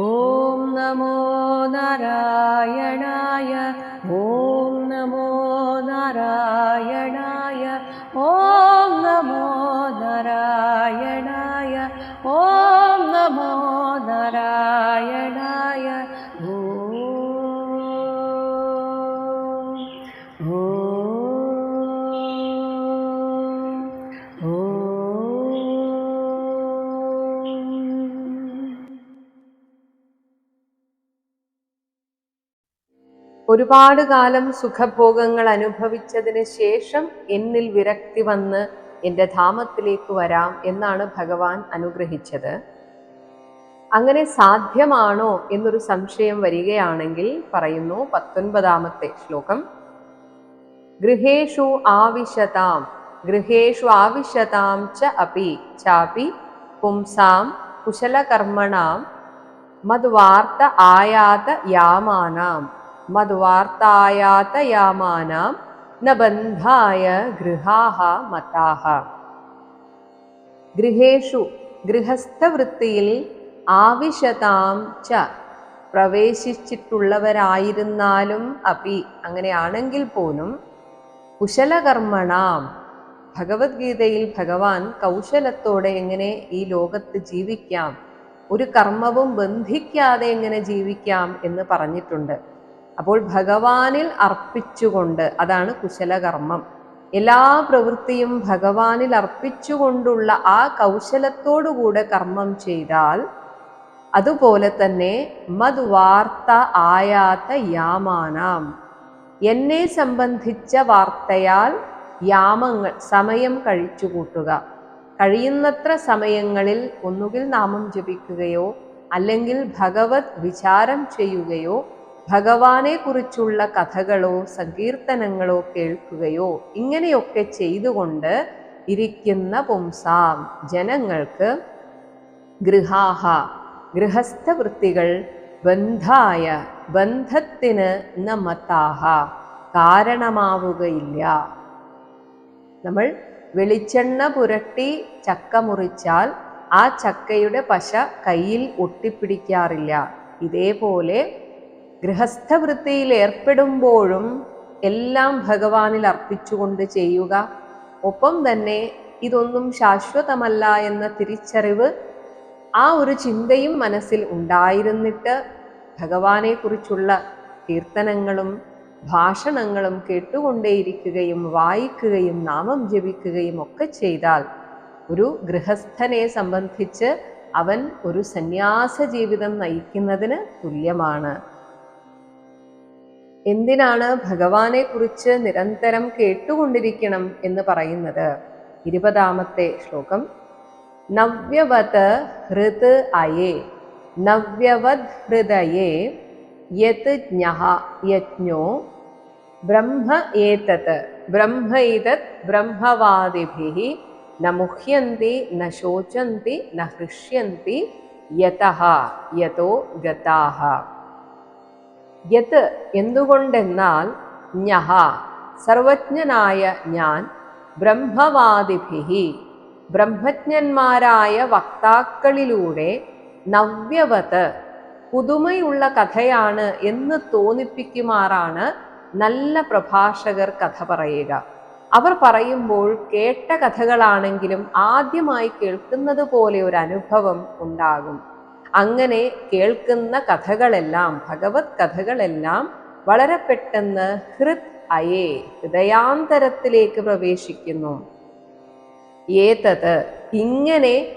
ॐ नमो नारायणाय ഒരുപാട് കാലം സുഖഭോഗങ്ങൾ അനുഭവിച്ചതിന് ശേഷം എന്നിൽ വിരക്തി വന്ന് എന്റെ ധാമത്തിലേക്ക് വരാം എന്നാണ് ഭഗവാൻ അനുഗ്രഹിച്ചത്. അങ്ങനെ സാധ്യമാണോ എന്നൊരു സംശയം വരികയാണെങ്കിൽ പറയുന്നു പത്തൊൻപതാമത്തെ ശ്ലോകം. ഗൃഹേഷു ആവിശതാം ഗൃഹേഷു ആവിശതാം ച അപി ചാപി പുംസാം കുശലകർമ്മണാം മദ്വാർത്ത ആയാത യാമാനാം. മദ്വാർത്തായാത നബന്ധായ ഗൃഹാഹ മതാഹ. ഗൃഹേഷു ഗൃഹസ്ഥവൃത്തിയിൽ ആവിശതാം ച പ്രവേശിച്ചിട്ടുള്ളവരായിരുന്നാലും അപി. അങ്ങനെയാണെങ്കിൽ പോലും കുശലകർമ്മണാം. ഭഗവത്ഗീതയിൽ ഭഗവാൻ കൗശലത്തോടെ എങ്ങനെ ഈ ലോകത്ത് ജീവിക്കാം? ഒരു കർമ്മവും ബന്ധിക്കാതെ എങ്ങനെ ജീവിക്കാം എന്ന് പറഞ്ഞിട്ടുണ്ട്. അപ്പോൾ ഭഗവാനിൽ അർപ്പിച്ചുകൊണ്ട് അതാണ് കുശലകർമ്മം. എല്ലാ പ്രവൃത്തിയും ഭഗവാനിൽ അർപ്പിച്ചുകൊണ്ടുള്ള ആ കൗശലത്തോടുകൂടെ കർമ്മം ചെയ്താൽ അതുപോലെ തന്നെ മദ്വാർത്ത ആയാത്ത യാമാനാം. എന്നെ സംബന്ധിച്ച വാർത്തയാൽ യാമങ്ങൾ സമയം കഴിച്ചു കൂട്ടുക. കഴിയുന്നത്ര സമയങ്ങളിൽ ഒന്നുകിൽ നാമം ജപിക്കുകയോ അല്ലെങ്കിൽ ഭഗവത് വിചാരം ചെയ്യുകയോ ഭഗവാനെ കുറിച്ചുള്ള കഥകളോ സങ്കീർത്തനങ്ങളോ കേൾക്കുകയോ ഇങ്ങനെയൊക്കെ ചെയ്തുകൊണ്ട് ഇരിക്കുന്ന പുംസാം ജനങ്ങൾക്ക് ഗൃഹാഹ ഗൃഹസ്ഥവൃത്തികൾ ബന്ധായ ബന്ധത്തിന് നമത്താഹ കാരണമാവുകയില്ല. നമ്മൾ വെളിച്ചെണ്ണ പുരട്ടി ചക്ക മുറിച്ചാൽ ആ ചക്കയുടെ പശ കയ്യിൽ ഒട്ടിപ്പിടിക്കാറില്ല. ഇതേപോലെ ഗൃഹസ്ഥവൃത്തിയിൽ ഏർപ്പെടുമ്പോഴും എല്ലാം ഭഗവാനിൽ അർപ്പിച്ചുകൊണ്ട് ചെയ്യുക. ഒപ്പം തന്നെ ഇതൊന്നും ശാശ്വതമല്ല എന്ന തിരിച്ചറിവ് ആ ഒരു ചിന്തയും മനസ്സിൽ ഉണ്ടായിരുന്നിട്ട് ഭഗവാനെക്കുറിച്ചുള്ള കീർത്തനങ്ങളും ഭാഷണങ്ങളും കേട്ടുകൊണ്ടേയിരിക്കുകയും വായിക്കുകയും നാമം ജപിക്കുകയും ഒക്കെ ചെയ്താൽ ഒരു ഗൃഹസ്ഥനെ സംബന്ധിച്ച് അവൻ ഒരു സന്യാസ ജീവിതം നയിക്കുന്നതിന് തുല്യമാണ്. എന്തിനാണ് ഭഗവാനെ കുറിച്ച് നിരന്തരം കേട്ടുകൊണ്ടിരിക്കണം എന്ന് പറയുന്നത്? ഇരുപതാമത്തെ ശ്ലോകം. നവ്യവത് ഹൃത് അയേ നവ്യവത് ഹൃദയേ യത് ജ്ഞഃ യജ്ഞോ ബ്രഹ്മ ഏതത് ബ്രഹ്മ ബ്രഹ്മവാദിഭി ന മുഹ്യന്തി ന ശോചന്തി ന ഹൃഷ്യന്തി യതഃ യതോ ഗതാഃ. യത് എന്തുകൊണ്ടെന്നാൽ ഞഹ സർവജ്ഞനായ ഞാൻ ബ്രഹ്മവാദിഭിഹി. ബ്രഹ്മജ്ഞന്മാരായ വക്താക്കളിലൂടെ നവ്യവത് പുതുമയുള്ള കഥയാണ് എന്ന് തോന്നിപ്പിക്കുമാറാണ് നല്ല പ്രഭാഷകർ കഥ പറയുക. അവർ പറയുമ്പോൾ കേട്ട കഥകളാണെങ്കിലും ആദ്യമായി കേൾക്കുന്നത് പോലെ ഒരു അനുഭവം ഉണ്ടാകും. അങ്ങനെ കേൾക്കുന്ന കഥകളെല്ലാം ഭഗവത് കഥകളെല്ലാം വളരെ പെട്ടെന്ന് ഹൃത് അയേ ഹൃദയാന്തരത്തിലേക്ക് പ്രവേശിക്കുന്നു. ഏതത്? ഇങ്ങനെ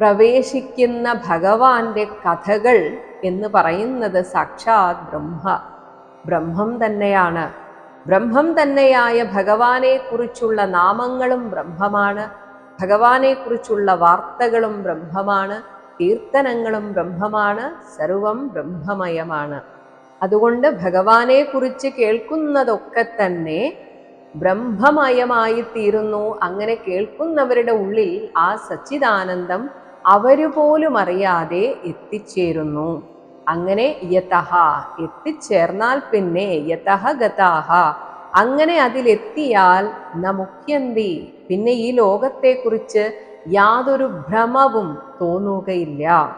പ്രവേശിക്കുന്ന ഭഗവാന്റെ കഥകൾ എന്ന് പറയുന്നത് സാക്ഷാത് ബ്രഹ്മ. ബ്രഹ്മം തന്നെയാണ്. ബ്രഹ്മം തന്നെയായ ഭഗവാനെ കുറിച്ചുള്ള നാമങ്ങളും ബ്രഹ്മമാണ്. ഭഗവാനെ കുറിച്ചുള്ള വാർത്തകളും ബ്രഹ്മമാണ്. കീർത്തനങ്ങളും ബ്രഹ്മമാണ് സർവം ബ്രഹ്മമയമാണ്. അതുകൊണ്ട് ഭഗവാനെ കുറിച്ച് കേൾക്കുന്നതൊക്കെ തന്നെ ബ്രഹ്മമയമായി തീരുന്നു അങ്ങനെ കേൾക്കുന്നവരുടെ ഉള്ളിൽ ആ സച്ചിദാനന്ദം അവരുപോലും അറിയാതെ എത്തിച്ചേരുന്നു. അങ്ങനെ യതഹ എത്തിച്ചേർന്നാൽ പിന്നെ യതഹ ഗതാഹ. അങ്ങനെ അതിലെത്തിയാൽ നമുക്കെന്തി? പിന്നെ ഈ ലോകത്തെക്കുറിച്ച് യാതൊരു ഭ്രമവും തോന്നുകയില്ല.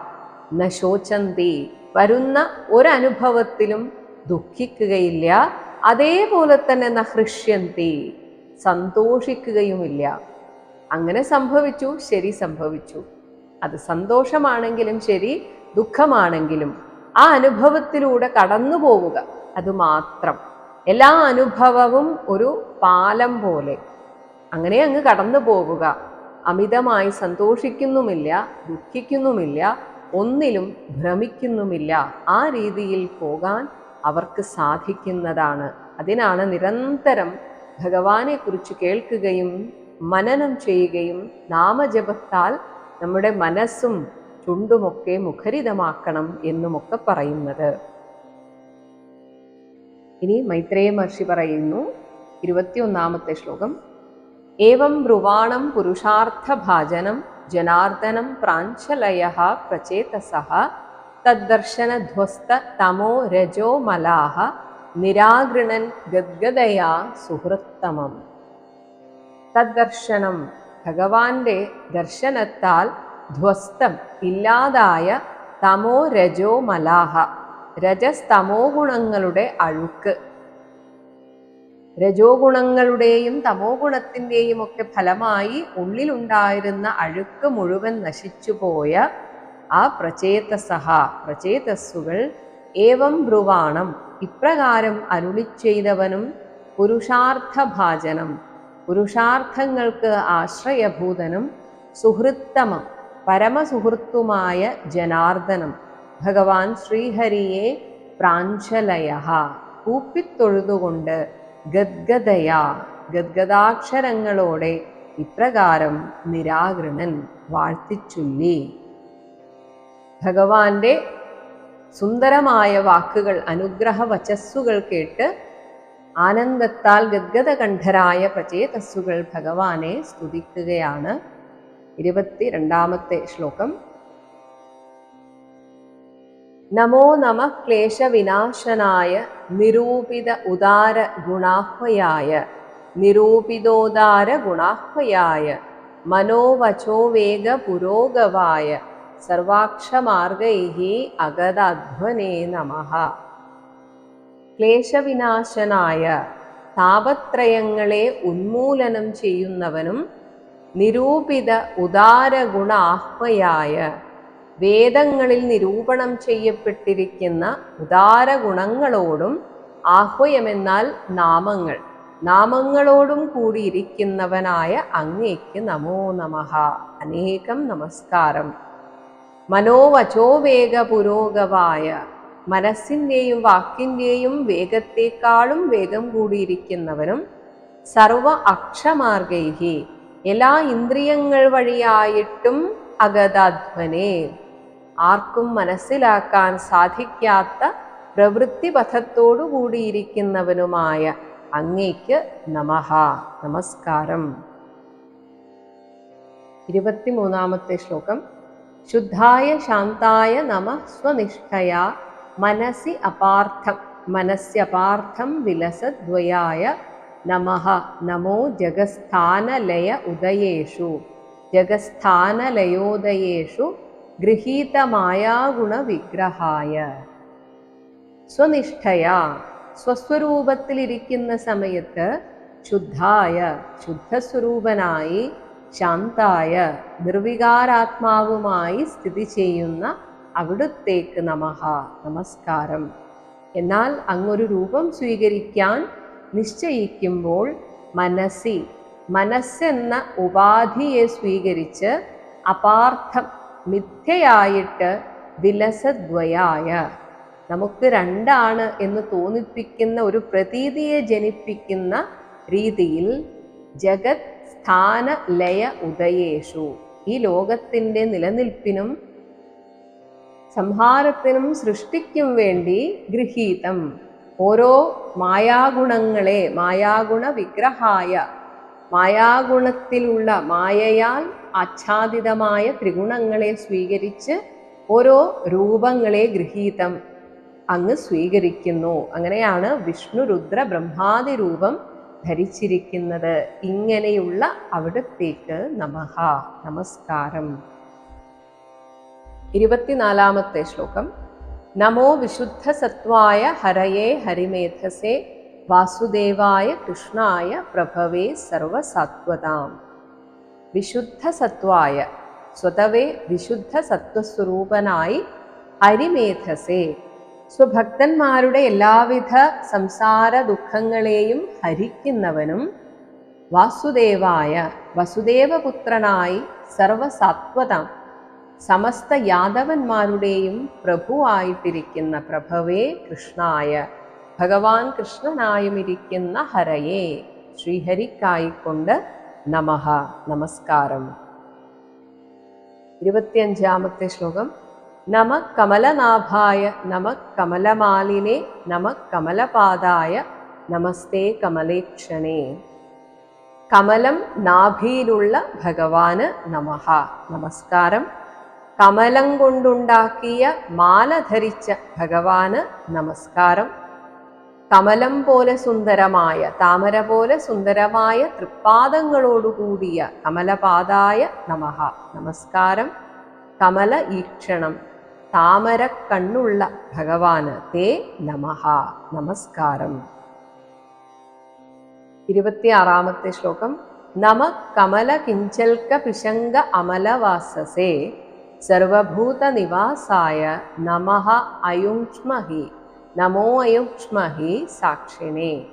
നശോചന്തി ശോചന്തി വരുന്ന ഒരനുഭവത്തിലും ദുഃഖിക്കുകയില്ല. അതേപോലെ തന്നെ ന ഹൃഷ്യന്തി സന്തോഷിക്കുകയുമില്ല. അങ്ങനെ സംഭവിച്ചു ശരി സംഭവിച്ചു. അത് സന്തോഷമാണെങ്കിലും ശരി ദുഃഖമാണെങ്കിലും ആ അനുഭവത്തിലൂടെ കടന്നു പോവുക അതുമാത്രം എല്ലാ അനുഭവവും ഒരു പാലം പോലെ. അങ്ങനെ അങ്ങ് കടന്നു പോവുക. അമിതമായി സന്തോഷിക്കുന്നുമില്ല ദുഃഖിക്കുന്നുമില്ല ഒന്നിലും ഭ്രമിക്കുന്നുമില്ല. ആ രീതിയിൽ പോകാൻ അവർക്ക് സാധിക്കുന്നതാണ്. അതിനാണ് നിരന്തരം ഭഗവാനെക്കുറിച്ച് കേൾക്കുകയും മനനം ചെയ്യുകയും നാമജപത്താൽ നമ്മുടെ മനസ്സും ചുണ്ടുമൊക്കെ മുഖരിതമാക്കണം എന്നുമൊക്കെ പറയുന്നത്. ഇനി മൈത്രേയ മഹർഷി പറയുന്നു ഇരുപത്തിയൊന്നാമത്തെ ശ്ലോകം ഏവം ബ്രുവാണം പുരുഷാർത്ഥഭാജനം ജനാർദ്ദനം പ്രാഞ്ചലയ പ്രചേതസ തദ്ദർശനധ്വസ്ത തമോ രജോ മലാഹ നിരാഗൃണൻ ഗദ്ഗതയാ സുഹൃത്തമം. തദ്ദർശനം ഭഗവാന്റെ ദർശനത്താൽ ധ്വസ്തം ഇല്ലാതായ തമോ രജോ മലാഹ രജസ് ഗുണങ്ങളുടെ അഴുക്ക്. രജോ ഗുണങ്ങളുടെയും തമോ ഗുണത്തിന്റെയും ഒക്കെ ഫലമായി ഉള്ളിലുണ്ടായിരുന്ന അഴുക്ക് മുഴുവൻ നശിച്ചുപോയ ആ പ്രചേതസഹ പ്രചേതസ്സുകൾ ഏവം ബ്രുവാണം. ഇപ്രകാരം അരുളി ചെയ്തവനും പുരുഷാർത്ഥഭാജനം പുരുഷാർത്ഥങ്ങൾക്ക് ആശ്രയഭൂതനും സുഹൃത്തമം പരമസുഹൃത്തുമായ ജനാർദ്ദനം. ഭഗവാൻ ശ്രീഹരിയെ പ്രാഞ്ചലയ കൂപ്പിത്തൊഴുതുകൊണ്ട് ഗദ്ഗതയാ ഗദ്ഗദാക്ഷരങ്ങളോടെ ഇപ്രകാരം നിരാകൃണൻ വാഴ്ത്തിച്ചൊല്ലി ഭഗവാന്റെ സുന്ദരമായ വാക്കുകൾ അനുഗ്രഹ വചസ്സുകൾ കേട്ട് ആനന്ദത്താൽ ഗദ്ഗതകണ്ഠരായ പ്രചേതസ്സുകൾ ഭഗവാനെ സ്തുതിക്കുകയാണ്. ഇരുപത്തിരണ്ടാമത്തെ ശ്ലോകം. നമോ നമ ക്ലേശവിനാശനായ നിരൂപിത ഉദാര ഗുണാഹ്വയായ നിരൂപിതോദാര ഗുണാഹ്വയായ മനോവചോവേഗ പുരോഗവായ സർവാക്ഷമാർഗൈ അഗതാധ്വനേ നമ. ക്ലേശവിനാശനായ താപത്രയങ്ങളെ ഉന്മൂലനം ചെയ്യുന്നവനും നിരൂപിത ഉദാരഗുണ ആഹ്വയായ വേദങ്ങളിൽ നിരൂപണം ചെയ്യപ്പെട്ടിരിക്കുന്ന ഉദാര ഗുണങ്ങളോടും ആഹ്വയമെന്നാൽ നാമങ്ങൾ. നാമങ്ങളോടും കൂടിയിരിക്കുന്നവനായ അങ്ങേക്ക് നമോ നമഃ. അനേകം നമസ്കാരം. മനോവചോവേഗ പുരോഗവായ മനസ്സിന്റെയും വാക്കിന്റെയും വേഗത്തെക്കാളും വേഗം കൂടിയിരിക്കുന്നവനും സർവ അക്ഷമാർഗൈഹി. എല്ലാ ഇന്ദ്രിയങ്ങൾ വഴിയായിട്ടും അഗതാധ്വനെ. ആർക്കും മനസ്സിലാക്കാൻ സാധിക്കാത്ത പ്രവൃത്തിപഥത്തോടു കൂടിയിരിക്കുന്നവനുമായ അങ്ങേക്ക് നമഹ. നമസ്കാരം. ഇരുപത്തിമൂന്നാമത്തെ ശ്ലോകം. ശുദ്ധായ ശാന്തായ നമ സ്വനിഷ്ഠയാ മനസി അപാർത്ഥം. മനസ്യപാർത്ഥം വിലസദ്വയായ നമഹ. നമോ ജഗസ്ഥാനലയ ഉദയേഷു. ജഗസ്ഥാനലയോദയേഷു ഗൃഹീതമായാഗുണവിഗ്രഹായ. സ്വനിഷ്ഠയാ സ്വസ്വരൂപത്തിലിരിക്കുന്ന സമയത്ത് ശുദ്ധായ ശുദ്ധസ്വരൂപനായി ശാന്തായ നിർവികാരാത്മാവുമായി സ്ഥിതി ചെയ്യുന്ന അവിടുത്തേക്ക് നമഹ നമസ്കാരം. എന്നാൽ അങ്ങൊരു രൂപം സ്വീകരിക്കാൻ നിശ്ചയിക്കുമ്പോൾ മനസ്സി മനസ്സെന്ന ഉപാധിയെ സ്വീകരിച്ച് അപാർത്ഥം മിഥ്യയായിട്ട് വിലസദ്വയായ. നമുക്ക് രണ്ടാണ് എന്ന് തോന്നിപ്പിക്കുന്ന ഒരു പ്രതീതിയെ ജനിപ്പിക്കുന്ന രീതിയിൽ ജഗത് സ്ഥാന ലയ ഉദയേഷു. ഈ ലോകത്തിന്റെ നിലനിൽപ്പിനും സംഹാരത്തിനും സൃഷ്ടിക്കും വേണ്ടി ഗൃഹീതം. ഓരോ മായാഗുണങ്ങളെ മായാഗുണ വിഗ്രഹായ മായാഗുണത്തിലുള്ള മായയാൽ ആച്ഛാദിതമായ ത്രിഗുണങ്ങളെ സ്വീകരിച്ച് ഓരോ രൂപങ്ങളെ ഗൃഹീതം അങ്ങ് സ്വീകരിക്കുന്നു. അങ്ങനെയാണ് വിഷ്ണു രുദ്ര ബ്രഹ്മാതി രൂപം ധരിച്ചിരിക്കുന്നത്. ഇങ്ങനെയുള്ള അവിടത്തേക്ക് നമഹ. നമസ്കാരം. ഇരുപത്തിനാലാമത്തെ ശ്ലോകം. നമോ വിശുദ്ധ സത്വായ ഹരയേ ഹരിമേധസേ വാസുദേവായ കൃഷ്ണായ പ്രഭവേ സർവസത്വതാം. വിശുദ്ധസത്വായ സ്വതവേ വിശുദ്ധ സത്വസ്വരൂപനായി ഹരിമേധസേ. സ്വഭക്തന്മാരുടെ എല്ലാവിധ സംസാര ദുഃഖങ്ങളെയും ഹരിക്കുന്നവനും വാസുദേവായ വസുദേവപുത്രനായി സർവസത്വതം സമസ്ത യാദവന്മാരുടെയും പ്രഭുവായിട്ടിരിക്കുന്ന പ്രഭവേ കൃഷ്ണായ ഭഗവാൻ കൃഷ്ണനായുമിരിക്കുന്ന ഹരയെ. ശ്രീഹരിക്കായിക്കൊണ്ട് നമഃ നമസ്കാരം. ഇരുപത്തിയഞ്ചാമത്തെ ശ്ലോകം. നമ കമലനാഭായ നമ കമലമാലിനെ നമ കമലപാദായ നമസ്തേ കമലേക്ഷണേ. കമലം നാഭിയിലുള്ള ഭഗവാന് നമഹ നമസ്കാരം. കമലം കൊണ്ടുണ്ടാക്കിയ മാല ധരിച്ച ഭഗവാന് നമസ്കാരം. കമലം പോലെ സുന്ദരമായ താമര പോലെ സുന്ദരമായ തൃപ്പാദങ്ങളോടുകൂടിയ കമലപാദായ നമഹ നമസ്കാരം. കമല ഈക്ഷണം. താമര കണ്ണുള്ള ഭഗവാന് തേ നമഹ നമസ്കാരം. ഇരുപത്തിയാറാമത്തെ ശ്ലോകം. നമ കമല കിഞ്ചൽക്ക പിശങ്ക അമലവാസസേ. സർവഭൂതനിവാസായ നിവാസായ നമഃ അയുക്ഷ്മഹി നമോ അയുക്ഷ്മഹി സാക്ഷിണേ.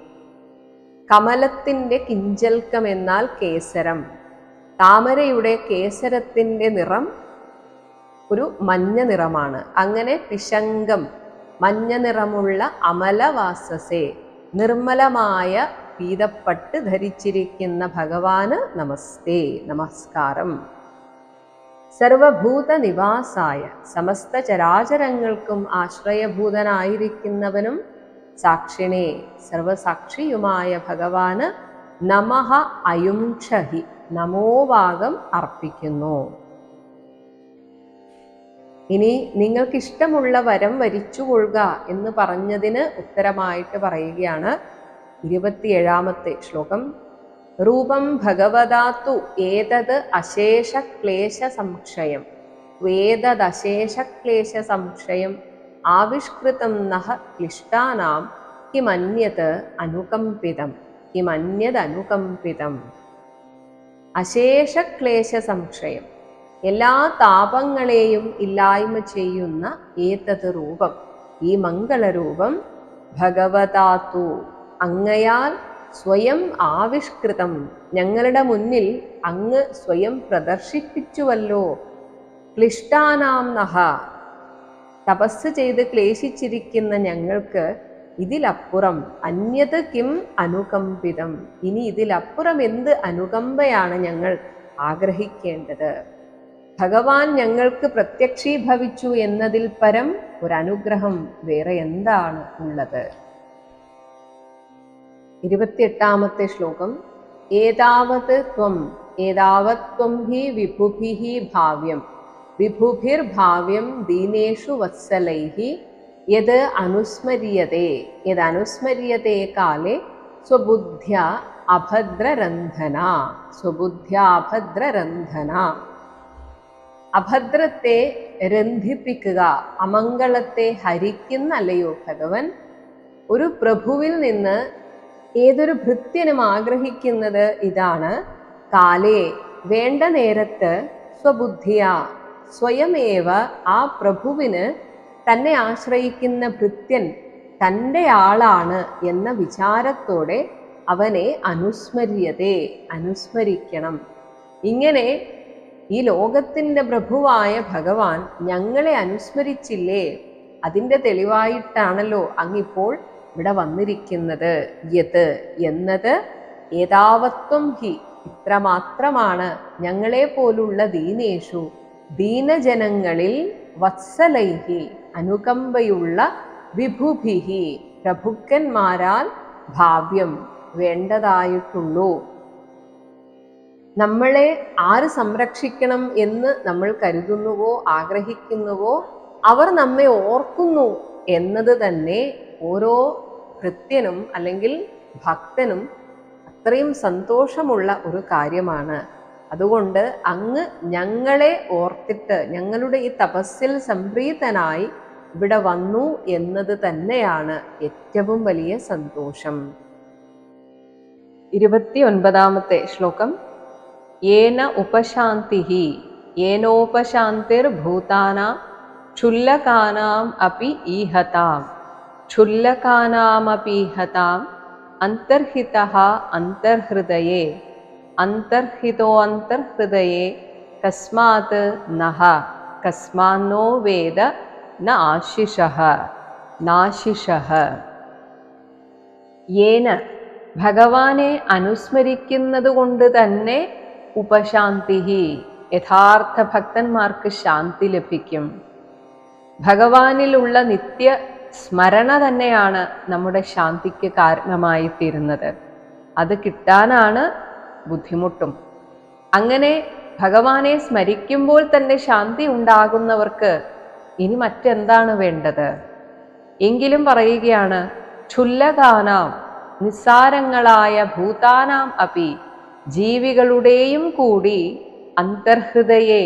കമലത്തിന്റെ കിഞ്ചൽക്കം എന്നാൽ കേസരം. താമരയുടെ കേസരത്തിന്റെ നിറം ഒരു മഞ്ഞ നിറമാണ്. അങ്ങനെ പിശങ്കം മഞ്ഞ നിറമുള്ള അമലവാസസേ നിർമ്മലമായ പീതപ്പട്ട് ധരിച്ചിരിക്കുന്ന ഭഗവാന് നമസ്തേ നമസ്കാരം. സർവഭൂത നിവാസായ സമസ്ത ചരാചരങ്ങൾക്കും ആശ്രയഭൂതനായിരിക്കുന്നവനും സാക്ഷിണേ സർവസാക്ഷിയുമായ ഭഗവാന് നമഹ അയുംക്ഷഹി നമോഭാഗം അർപ്പിക്കുന്നു. ഇനി നിങ്ങൾക്കിഷ്ടമുള്ള വരം വരിച്ചുകൊള്ളുക എന്ന് പറഞ്ഞതിന് ഉത്തരമായിട്ട് പറയുകയാണ് ഇരുപത്തിയേഴാമത്തെ ശ്ലോകം. രൂപം ഭഗവതാത്തു ഏതത് അശേഷക്ലേശ സംക്ഷയം വേദദശേഷക്ലേശ സംക്ഷയം ആവിഷ്കൃതം നഹ ക്ലിഷ്ടാനാം കിമന്യത് അനുകമ്പിതം കിമന്യതനുകമ്പിതം അശേഷ ക്ലേശ സംക്ഷയം എല്ലാ താപങ്ങളെയും ഇല്ലായ്മ ചെയ്യുന്ന ഏതത് രൂപം? ഈ മംഗളരൂപം ഭഗവതാത്തു അങ്ങയാൽ സ്വയം ആവിഷ്കൃതം. ഞങ്ങളുടെ മുന്നിൽ അങ്ങ് സ്വയം പ്രദർശിപ്പിച്ചുവല്ലോ. ക്ലിഷ്ടാനാം നഹ. തപസ് ചെയ്ത് ക്ലേശിച്ചിരിക്കുന്ന ഞങ്ങൾക്ക് ഇതിലപ്പുറം അന്യത് കിം അനുകമ്പിതം. ഇനി ഇതിലപ്പുറം എന്ത് അനുകമ്പയാണ് ഞങ്ങൾ ആഗ്രഹിക്കേണ്ടത്? ഭഗവാൻ ഞങ്ങൾക്ക് പ്രത്യക്ഷീഭവിച്ചു എന്നതിൽ പരം ഒരനുഗ്രഹം വേറെ എന്താണ് ഉള്ളത്? ഇരുപത്തിയെട്ടാമത്തെ ശ്ലോകം. ഏതാവത് ത്വം ഏതാവത് ത്വം ഹി വിഭുഭിः ഭാവ്യം. വിഭുഭിർഭാവ്യം ദീനേഷു വത്സലൈः യത് അനുസ്മരിയതേ യത് അനുസ്മരിയതേ കാലേ സ്വബുദ്ധ്യ അഭദ്രരന്ധന സ്വബുദ്ധ്യ അഭദ്രരന്ധന. അഭദ്രത്തെ രന്ധിപ്പിക്കുക അമംഗളത്തെ ഹരിക്കുന്നല്ലയോ ഭഗവൻ? ഒരു പ്രഭുവിൽ നിന്ന് ഏതൊരു ഭൃത്യനും ആഗ്രഹിക്കുന്നത് ഇതാണ്. കാലേ വേണ്ട നേരത്ത് സ്വബുദ്ധിയ സ്വയമേവ ആ പ്രഭുവിന് തന്നെ ആശ്രയിക്കുന്ന ഭൃത്യൻ തന്റെ ആളാണ് എന്ന വിചാരത്തോടെ അവനെ അനുസ്മര്യതേ അനുസ്മരിക്കണം. ഇങ്ങനെ ഈ ലോകത്തിന്റെ പ്രഭുവായ ഭഗവാൻ ഞങ്ങളെ അനുസ്മരിച്ചില്ലേ? അതിന്റെ തെളിവായിട്ടാണല്ലോ. അങ്ങിപ്പോൾ ഇവിടെ വന്നിരിക്കുന്നത് യത് എന്നത് ഏതാവത്വം ഹി. ഇത്രമാത്രമാണ് ഞങ്ങളെ പോലുള്ള ദീനേഷു. ദീനജനങ്ങളിൽ വത്സലൈഹി അനുകമ്പയുള്ള വിഭുഭിഹി പ്രഭുക്കന്മാരാൽ ഭാവ്യം വേണ്ടതായിട്ടുള്ളൂ. നമ്മളെ ആര് സംരക്ഷിക്കണം എന്ന് നമ്മൾ കരുതുന്നുവോ ആഗ്രഹിക്കുന്നുവോ അവർ നമ്മെ ഓർക്കുന്നു എന്നത് തന്നെ ഓരോ ഭൃത്യനും അല്ലെങ്കിൽ ഭക്തനും അത്രയും സന്തോഷമുള്ള ഒരു കാര്യമാണ്. അതുകൊണ്ട് അങ്ങ് ഞങ്ങളെ ഓർത്തിട്ട് ഞങ്ങളുടെ ഈ തപസ്സിൽ സംപ്രീതനായി ഇവിടെ വന്നു എന്നത് തന്നെയാണ് ഏറ്റവും വലിയ സന്തോഷം. ഇരുപത്തി ഒൻപതാമത്തെ ശ്ലോകം. ഏന ഉപശാന്തി ഏനോപശാന്തിർ ഭൂതാനാം ക്ഷുല്ലകാനാം അപി ഈഹതാം. ക്ഷുല്ലകാനാമപീഹതാം അന്തർഹിത അന്തർഹൃദയേ അന്തർഹിതോ അന്തർഹൃദയേ കസ്മാത് നഹ കസ്മാന്നോ വേദ ന ആശിഷ നാശിഷ. ഏന ഭഗവാനെ അനുസ്മരിക്കുന്നതുകൊണ്ട് തന്നെ ഉപശാന്തി യഥാർത്ഥ ഭക്തന്മാർക്ക് ശാന്തി ലഭിക്കും. ഭഗവാനിലുള്ള നിത്യ സ്മരണ തന്നെയാണ് നമ്മുടെ ശാന്തിക്ക് കാരണമായി തീരുന്നത് അത് കിട്ടാനാണ് ബുദ്ധിമുട്ടും. അങ്ങനെ ഭഗവാനെ സ്മരിക്കുമ്പോൾ തന്നെ ശാന്തി ഉണ്ടാകുന്നവർക്ക് ഇനി മറ്റെന്താണ് വേണ്ടത്? എങ്കിലും പറയുകയാണ് ക്ഷുല്ലകാനാം നിസ്സാരങ്ങളായ ഭൂതാനാം അപി ജീവികളുടെയും കൂടി അന്തർഹൃദയെ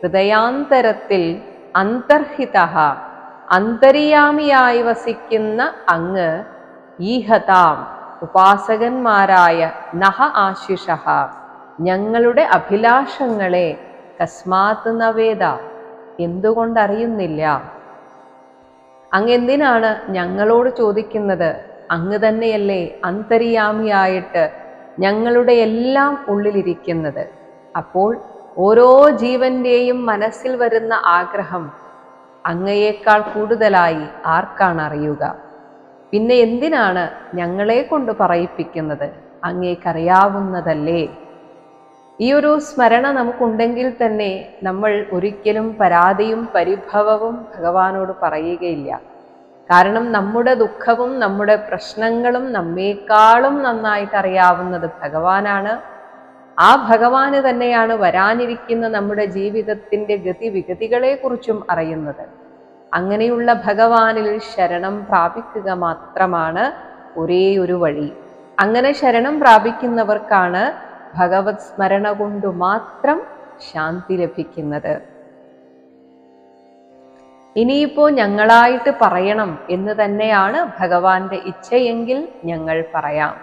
ഹൃദയാന്തരത്തിൽ അന്തർഹിത. അന്തര്യാമിയായി വസിക്കുന്ന അങ്ങ് ഈഹതാം ഉപാസകന്മാരായ നഹ ആശിഷ ഞങ്ങളുടെ അഭിലാഷങ്ങളെ കസ്മാത്ത് നവേദ. എന്തുകൊണ്ടറിയുന്നില്ല? അങ്ങ് എന്തിനാണ് ഞങ്ങളോട് ചോദിക്കുന്നത്? അങ്ങ് തന്നെയല്ലേ അന്തര്യാമിയായിട്ട് ഞങ്ങളുടെ എല്ലാം ഉള്ളിലിരിക്കുന്നത്. അപ്പോൾ ഓരോ ജീവന്റെയും മനസ്സിൽ വരുന്ന ആഗ്രഹം അങ്ങയേക്കാൾ കൂടുതലായി ആർക്കാണ് അറിയുക? പിന്നെ എന്തിനാണ് ഞങ്ങളെ കൊണ്ട് പറയിപ്പിക്കുന്നത്? അങ്ങേക്കറിയാവുന്നതല്ലേ? ഈ ഒരു സ്മരണ നമുക്കുണ്ടെങ്കിൽ തന്നെ നമ്മൾ ഒരിക്കലും പരാതിയും പരിഭവവും ഭഗവാനോട് പറയുകയില്ല. കാരണം നമ്മുടെ ദുഃഖവും നമ്മുടെ പ്രശ്നങ്ങളും നമ്മേക്കാളും നന്നായിട്ട് അറിയാവുന്നത് ഭഗവാനാണ്. ആ ഭഗവാന് തന്നെയാണ് വരാനിരിക്കുന്ന നമ്മുടെ ജീവിതത്തിന്റെ ഗതിവിഗതികളെക്കുറിച്ചും അറിയുന്നത്. അങ്ങനെയുള്ള ഭഗവാനിൽ ശരണം പ്രാപിക്കുക മാത്രമാണ് ഒരേ ഒരു വഴി. അങ്ങനെ ശരണം പ്രാപിക്കുന്നവർക്കാണ് ഭഗവത് സ്മരണ കൊണ്ട് മാത്രം ശാന്തി ലഭിക്കുന്നത്. ഇനിയിപ്പോ ഞങ്ങളായിട്ട് പറയണം എന്ന് തന്നെയാണ് ഭഗവാന്റെ ഇച്ഛയെങ്കിൽ ഞങ്ങൾ പറയാം.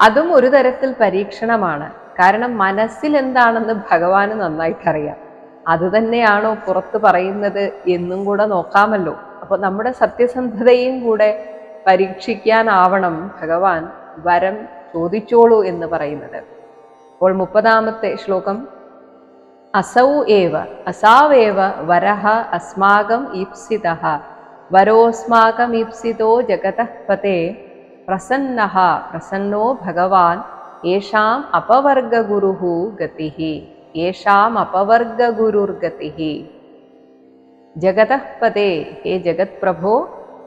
അതും ഒരു തരത്തിൽ പരീക്ഷണമാണ്. കാരണം മനസ്സിൽ എന്താണെന്ന് ഭഗവാന് നന്നായിട്ടറിയാം. അത് തന്നെയാണോ പുറത്ത് പറയുന്നത് എന്നും കൂടെ നോക്കാമല്ലോ. അപ്പൊ നമ്മുടെ സത്യസന്ധതയും കൂടെ പരീക്ഷിക്കാനാവണം ഭഗവാൻ വരം ചോദിച്ചോളൂ എന്ന് പറയുന്നത്. അപ്പോൾ മുപ്പതാമത്തെ ശ്ലോകം. അസൗ ഏവ അസാവേവ വരഹ അസ്മാകം ഈപ്സിത വരോസ്മാകം ഈപ്സിതോ ജഗതപതേ പ്രസന്ന പ്രസന്നോ ഭഗവാൻ യേഷാം അപവർഗഗുരു ഗതി. യേഷാം അപവർഗഗുരുർഗതി ജഗതഃ പതേ ഹേ ജഗത് പ്രഭോ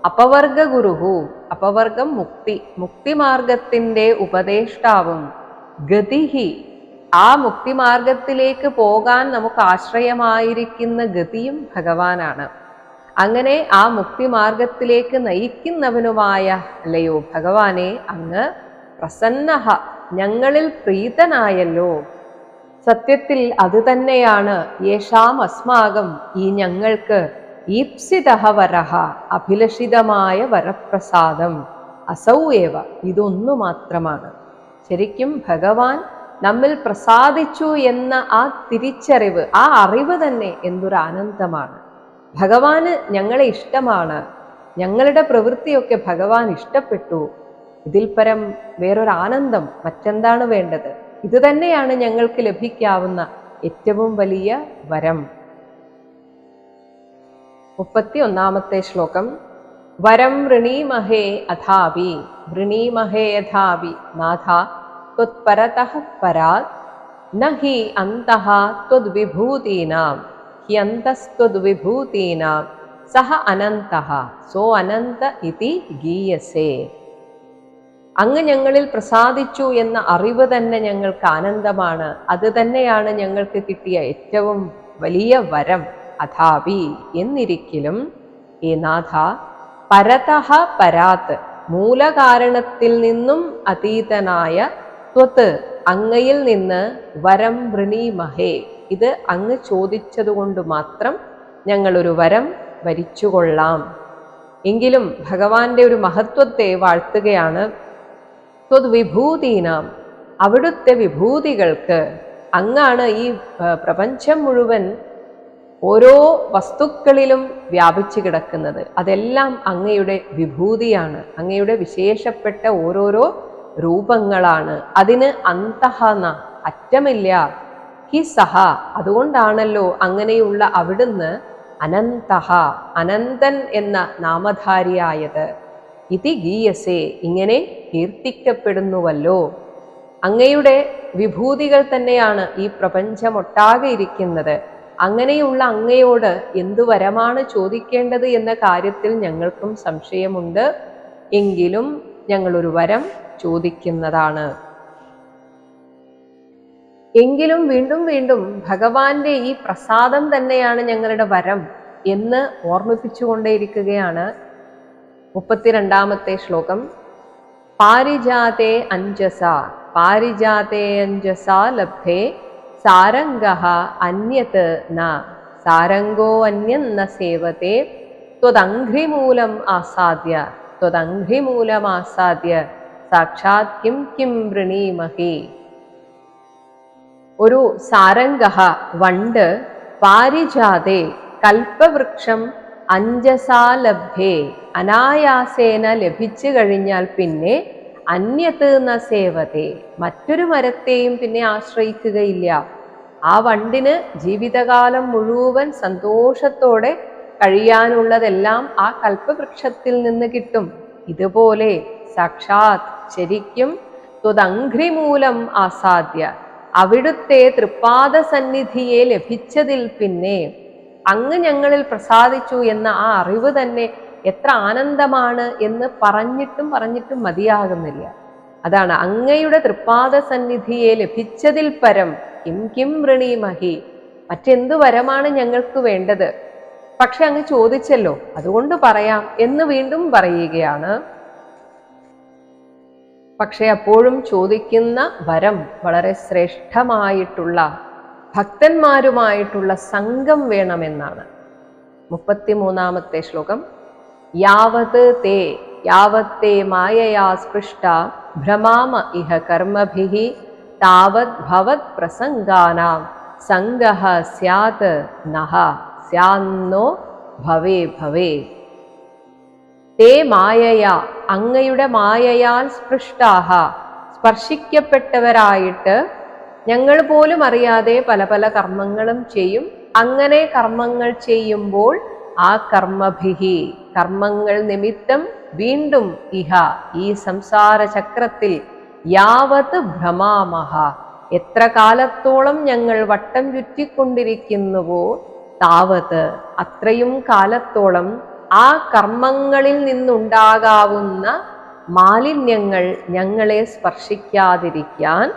അപവർഗഗുരു അപവർഗം മുക്തി മുക്തിമാർഗത്തിന്റെ ഉപദേഷ്ടാവും. ഗതിഹി ആ മുക്തിമാർഗത്തിലേക്ക് പോകാൻ നമുക്ക് ആശ്രയമായിരിക്കുന്ന ഗതിയും ഭഗവാനാണ്. അങ്ങനെ ആ മുക്തിമാർഗത്തിലേക്ക് നയിക്കുന്നവനുമായ അല്ലയോ ഭഗവാനെ അങ്ങ് പ്രസന്നഹ ഞങ്ങളിൽ പ്രീതനായല്ലോ. സത്യത്തിൽ അത് തന്നെയാണ്. യേശാം അസ്മാകം ഈ ഞങ്ങൾക്ക് ഈപ്സിതഹ വരഹ അഭിലഷിതമായ വരപ്രസാദം. അസൗ ഏവ ഇതൊന്നു മാത്രമാണ്. ശരിക്കും ഭഗവാൻ നമ്മിൽ പ്രസാദിച്ചു എന്ന ആ തിരിച്ചറിവ് ആ അറിവ് തന്നെ എന്തൊരു ആനന്ദമാണ് ഭഗവാന് ഞങ്ങളെ ഇഷ്ടമാണ്. ഞങ്ങളുടെ പ്രവൃത്തിയൊക്കെ ഭഗവാൻ ഇഷ്ടപ്പെട്ടു. ഇതിൽ പരം വേറൊരാനന്ദം മറ്റെന്താണ് വേണ്ടത്? ഇത് തന്നെയാണ് ഞങ്ങൾക്ക് ലഭിക്കാവുന്ന ഏറ്റവും വലിയ വരം. മുപ്പത്തി ഒന്നാമത്തെ ശ്ലോകം. വരം വൃണീമഹേ അഥാവി വൃണീമഹേ യഥാപി നാഥ ത്വത്പരതഃ പരാത് ന ഹി അന്തഃ ത്വദ്വിഭൂതീനാം ഹ്യന്തസ്ത്വദ്വിഭൂതീനാം സഹ അനന്തഃ സോ അനന്ത ഇതി ഗീയസേ. അങ്ങ് ഞങ്ങളിൽ പ്രസാദിച്ചു എന്ന അറിവ് തന്നെ ഞങ്ങൾക്ക് ആനന്ദമാണ്. അത് തന്നെയാണ് ഞങ്ങൾക്ക് കിട്ടിയ ഏറ്റവും വലിയ വരം. അഥാപി എന്നിരിക്കലും ഈ നാഥ പരതഹ പരാത്ത് മൂലകാരണത്തിൽ നിന്നും അതീതനായ ത്വത്ത് അങ്ങയിൽ നിന്ന് വരം വൃണീമഹേ. ഇത് അങ്ങ് ചോദിച്ചതുകൊണ്ട് മാത്രം ഞങ്ങളൊരു വരം വരിച്ചുകൊള്ളാം. എങ്കിലും ഭഗവാന്റെ ഒരു മഹത്വത്തെ വാഴ്ത്തുകയാണ് ത്വദ്വിഭൂതീനാം. അവിടുത്തെ വിഭൂതികൾക്ക് അങ്ങാണ് ഈ പ്രപഞ്ചം മുഴുവൻ ഓരോ വസ്തുക്കളിലും വ്യാപിച്ചു കിടക്കുന്നത്. അതെല്ലാം അങ്ങയുടെ വിഭൂതിയാണ്. അങ്ങയുടെ വിശേഷപ്പെട്ട ഓരോരോ രൂപങ്ങളാണ്. അതിന് അന്തഹന അറ്റമില്ല. ഹി സഹ അതുകൊണ്ടാണല്ലോ അങ്ങനെയുള്ള അവിടുന്ന് അനന്തഹ അനന്തൻ എന്ന നാമധാരിയായത്. ഇതി ഗീയസേ ഇങ്ങനെ കീർത്തിക്കപ്പെടുന്നുവല്ലോ. അങ്ങയുടെ വിഭൂതികൾ തന്നെയാണ് ഈ പ്രപഞ്ചമൊട്ടാകെ ഇരിക്കുന്നത്. അങ്ങനെയുള്ള അങ്ങയോട് എന്തു വരമാണ് ചോദിക്കേണ്ടത് എന്ന കാര്യത്തിൽ ഞങ്ങൾക്കും സംശയമുണ്ട്. എങ്കിലും ഞങ്ങളൊരു വരം ചോദിക്കുന്നതാണ്. എങ്കിലും വീണ്ടും വീണ്ടും ഭഗവാന്റെ ഈ പ്രസാദം തന്നെയാണ് ഞങ്ങളുടെ വരം എന്ന് ഓർമ്മിപ്പിച്ചുകൊണ്ടേയിരിക്കുകയാണ് മുപ്പത്തിരണ്ടാമത്തെ ശ്ലോകം. പാരിജാതേ അഞ്ജസ പാരിജാതേ അഞ്ജസ ലബ്ധേ സാരംഗ അന്യത് ന സാരംഗോ അന്യന്ന സേവത്തെ ത്വദംഘ്രിമൂലം ആസാദ്യ ത്വദംഘ്രിമൂലം ആസാദ്യ സാക്ഷാത് കിം കിം വൃണീമഹി. ഒരു സാരംഗ വണ്ട് പാരിജാതേ കൽപ്പവൃക്ഷം അഞ്ജസാ ലഭ്യേ അനായാസേന ലഭിച്ചു കഴിഞ്ഞാൽ പിന്നെ അന്യത്ത് ന സേവത്തെ മറ്റൊരു മരത്തെയും പിന്നെ ആശ്രയിക്കുകയില്ല. ആ വണ്ടിന് ജീവിതകാലം മുഴുവൻ സന്തോഷത്തോടെ കഴിയാനുള്ളതെല്ലാം ആ കൽപ്പവൃക്ഷത്തിൽ നിന്ന് കിട്ടും. ഇതുപോലെ സാക്ഷാത് ശരിക്കും ത്വതംഘ്രിമൂലം ആസാദ്യ. അവിടുത്തെ തൃപ്പാദ സന്നിധിയെ ലഭിച്ചതിൽ പിന്നെ അങ്ങ് ഞങ്ങളിൽ പ്രസാദിച്ചു എന്ന ആ അറിവ് തന്നെ എത്ര ആനന്ദമാണ് എന്ന് പറഞ്ഞിട്ടും പറഞ്ഞിട്ടും മതിയാകുന്നില്ല. അതാണ് അങ്ങയുടെ തൃപ്പാദ സന്നിധിയെ ലഭിച്ചതിൽ പരം കിം കിം ഋണീമഹി മറ്റെന്തു വരമാണ് ഞങ്ങൾക്ക് വേണ്ടത്? പക്ഷെ അങ്ങ് ചോദിച്ചല്ലോ അതുകൊണ്ട് പറയാം എന്ന് വീണ്ടും പറയുകയാണ്. പക്ഷെ അപ്പോഴും ചോദിക്കുന്ന വരം വളരെ ശ്രേഷ്ഠമായിട്ടുള്ള ഭക്തന്മാരുമായിട്ടുള്ള സംഘം വേണമെന്നാണ്. മുപ്പത്തിമൂന്നാമത്തെ ശ്ലോകം. യാവത് തേ യാവത്തേ മായയാ സ്പൃഷ്ട ഭ്രമാമ ഇഹ കർമ്മഭിഹി താവത് ഭവത് പ്രസംഗാനാം സംഗഹ സ്യാത് നഹ സ്യാന്നോ ഭവേ ഭവേ. തേ മായയാ അങ്ങയുടെ മായയാൽ സ്പൃഷ്ടാഹ സ്പർശിക്കപ്പെട്ടവരായിട്ട് ഞങ്ങൾ പോലും അറിയാതെ പല പല കർമ്മങ്ങളും ചെയ്യും. അങ്ങനെ കർമ്മങ്ങൾ ചെയ്യുമ്പോൾ ആ കർമ്മഭിഹി കർമ്മങ്ങൾ നിമിത്തം വീണ്ടും ഇഹ ഈ സംസാര ചക്രത്തിൽ യാവത് ഭ്രമാമഹ. എത്ര കാലത്തോളം ഞങ്ങൾ വട്ടം ചുറ്റിക്കൊണ്ടിരിക്കുന്നുവോ താവത് അത്രയും കാലത്തോളം ആ കർമ്മങ്ങളിൽ നിന്നുണ്ടാകാവുന്ന മാലിന്യങ്ങൾ ഞങ്ങളെ സ്പർശിക്കാതിരിക്കാൻ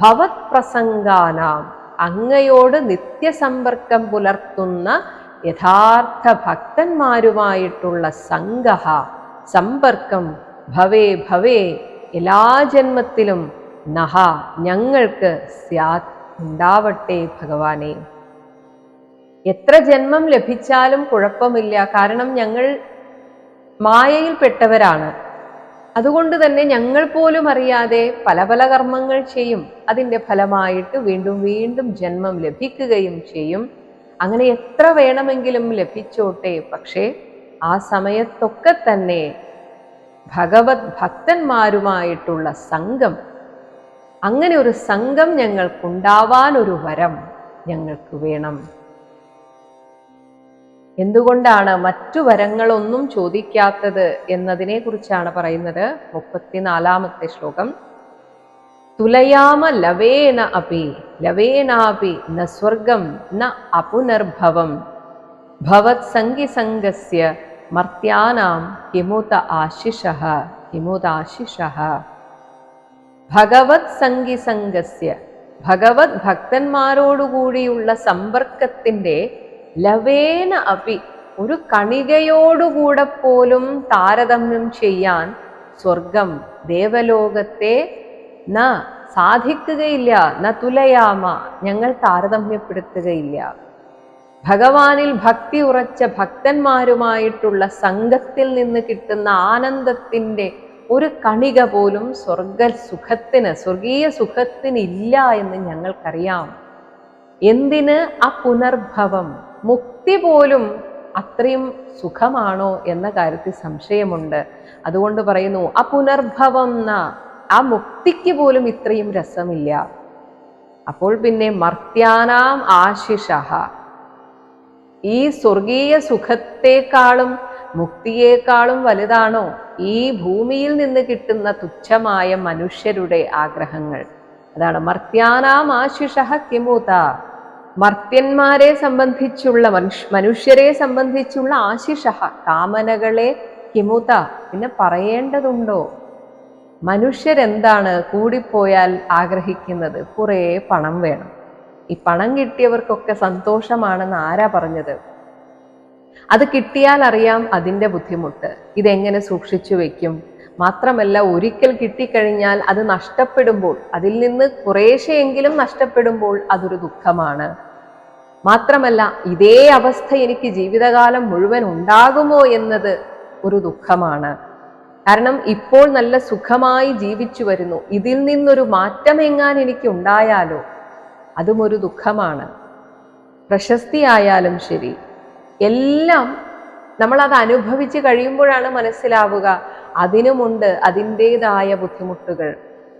ഭവത് പ്രസംഗാനാം അങ്ങയോട് നിത്യസമ്പർക്കം പുലർത്തുന്ന യഥാർത്ഥ ഭക്തന്മാരുമായിട്ടുള്ള സംഘ സമ്പർക്കം ഭവേ ഭവേ എല്ലാ ജന്മത്തിലും നഹ ഞങ്ങൾക്ക് സ്യാത് ഉണ്ടാവട്ടെ ഭഗവാനെ. എത്ര ജന്മം ലഭിച്ചാലും കുഴപ്പമില്ല. കാരണം ഞങ്ങൾ മായയിൽപ്പെട്ടവരാണ്. അതുകൊണ്ട് തന്നെ ഞങ്ങൾ പോലും അറിയാതെ പല പല കർമ്മങ്ങൾ ചെയ്യും. അതിന്റെ ഫലമായിട്ട് വീണ്ടും വീണ്ടും ജന്മം ലഭിക്കുകയും ചെയ്യും. അങ്ങനെ എത്ര വേണമെങ്കിലും ലഭിച്ചോട്ടെ. പക്ഷേ ആ സമയത്തൊക്കെ തന്നെ ഭഗവത് ഭക്തന്മാരുമായിട്ടുള്ള സംഘം അങ്ങനെ ഒരു സംഘം ഞങ്ങൾക്കുണ്ടാവാൻ ഒരു വരം ഞങ്ങൾക്ക് വേണം. എന്തുകൊണ്ടാണ് മറ്റു വരങ്ങളൊന്നും ചോദിക്കാത്തത് എന്നതിനെ കുറിച്ചാണ് പറയുന്നത് മുപ്പത്തിനാലാമത്തെ ശ്ലോകം. തുലയാമ ലവേന അപി ലവേനാപി ന സ്വർഗം ന അപുനർഭവം. ഭവത് സംഗിസംഗസ്യ മർത്യാനാം കിമുത ആശിഷ കിമുദാശിഷ ഭഗവത് സംഗിസംഗസ്യ ഭഗവത് ഭക്തന്മാരോടുകൂടിയുള്ള സമ്പർക്കത്തിന്റെ ലവേന അപി ഒരു കണികയോടുകൂടെ പോലും താരതമ്യം ചെയ്യാൻ സ്വർഗം ദേവലോകത്തെ ന സാധിക്കുകയില്ല ന തുലയാമ. ഞങ്ങൾ താരതമ്യപ്പെടുത്തുകയില്ല. ഭഗവാനിൽ ഭക്തി ഉറച്ച ഭക്തന്മാരുമായിട്ടുള്ള സംഘത്തിൽ നിന്ന് കിട്ടുന്ന ആനന്ദത്തിന്റെ ഒരു കണിക പോലും സ്വർഗ സുഖത്തിന് സ്വർഗീയ സുഖത്തിനില്ല എന്ന് ഞങ്ങൾക്കറിയാം. എന്തിന്? ആ പുനർഭവം മുക്തി പോലും അത്രയും സുഖമാണോ എന്ന കാര്യത്തിൽ സംശയമുണ്ട്. അതുകൊണ്ട് പറയുന്നു ആ പുനർഭവം ആ മുക്തിക്ക് പോലും ഇത്രയും രസമില്ല. അപ്പോൾ പിന്നെ മർത്യാനാം ആശിഷ ഈ സ്വർഗീയ സുഖത്തെക്കാളും മുക്തിയേക്കാളും വലുതാണോ ഈ ഭൂമിയിൽ നിന്ന് കിട്ടുന്ന തുച്ഛമായ മനുഷ്യരുടെ ആഗ്രഹങ്ങൾ? അതാണ് മർത്യാനാം ആശിഷ കിമുത. മർത്യന്മാരെ സംബന്ധിച്ചുള്ള മനുഷ്യ മനുഷ്യരെ സംബന്ധിച്ചുള്ള ആശിഷ കാമനകളെ കിമുത പിന്നെ പറയേണ്ടതുണ്ടോ? മനുഷ്യരെന്താണ് കൂടിപ്പോയാൽ ആഗ്രഹിക്കുന്നത്? കുറേ പണം വേണം. ഈ പണം കിട്ടിയവർക്കൊക്കെ സന്തോഷമാണെന്ന് ആരാ പറഞ്ഞത്? അത് കിട്ടിയാൽ അറിയാം അതിന്റെ ബുദ്ധിമുട്ട്. ഇതെങ്ങനെ സൂക്ഷിച്ചു വയ്ക്കും? മാത്രമല്ല ഒരിക്കൽ കിട്ടിക്കഴിഞ്ഞാൽ അത് നഷ്ടപ്പെടുമ്പോൾ അതിൽ നിന്ന് കുറേശ്ശെയെങ്കിലും നഷ്ടപ്പെടുമ്പോൾ അതൊരു ദുഃഖമാണ്. മാത്രമല്ല ഇതേ അവസ്ഥ എനിക്ക് ജീവിതകാലം മുഴുവൻ ഉണ്ടാകുമോ എന്നത് ഒരു ദുഃഖമാണ്. കാരണം ഇപ്പോൾ നല്ല സുഖമായി ജീവിച്ചു വരുന്നു. ഇതിൽ നിന്നൊരു മാറ്റമെങ്ങാൻ എനിക്ക് ഉണ്ടായാലോ അതും ഒരു ദുഃഖമാണ്. പ്രശസ്തിയായാലും ശരി എല്ലാം നമ്മൾ അത് അനുഭവിച്ച് കഴിയുമ്പോഴാണ് മനസ്സിലാവുക. അതിനുമുണ്ട് അതിന്റെതായ ബുദ്ധിമുട്ടുകൾ.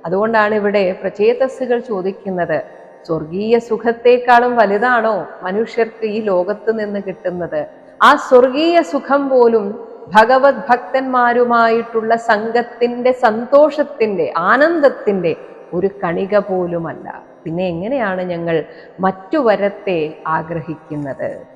അതുകൊണ്ടാണ് ഇവിടെ പ്രചേതസ്സുകൾ ചോദിക്കുന്നത്. സ്വർഗീയ സുഖത്തെക്കാളും വലുതാണോ മനുഷ്യർക്ക് ഈ ലോകത്ത് നിന്ന് കിട്ടുന്നത്? ആ സ്വർഗീയ സുഖം പോലും ഭഗവത് ഭക്തന്മാരുമായിട്ടുള്ള സംഘത്തിന്റെ സന്തോഷത്തിന്റെ ആനന്ദത്തിന്റെ ഒരു കണിക പോലുമല്ല. പിന്നെ എങ്ങനെയാണ് ഞങ്ങൾ മറ്റു വരത്തെ ആഗ്രഹിക്കുന്നത്?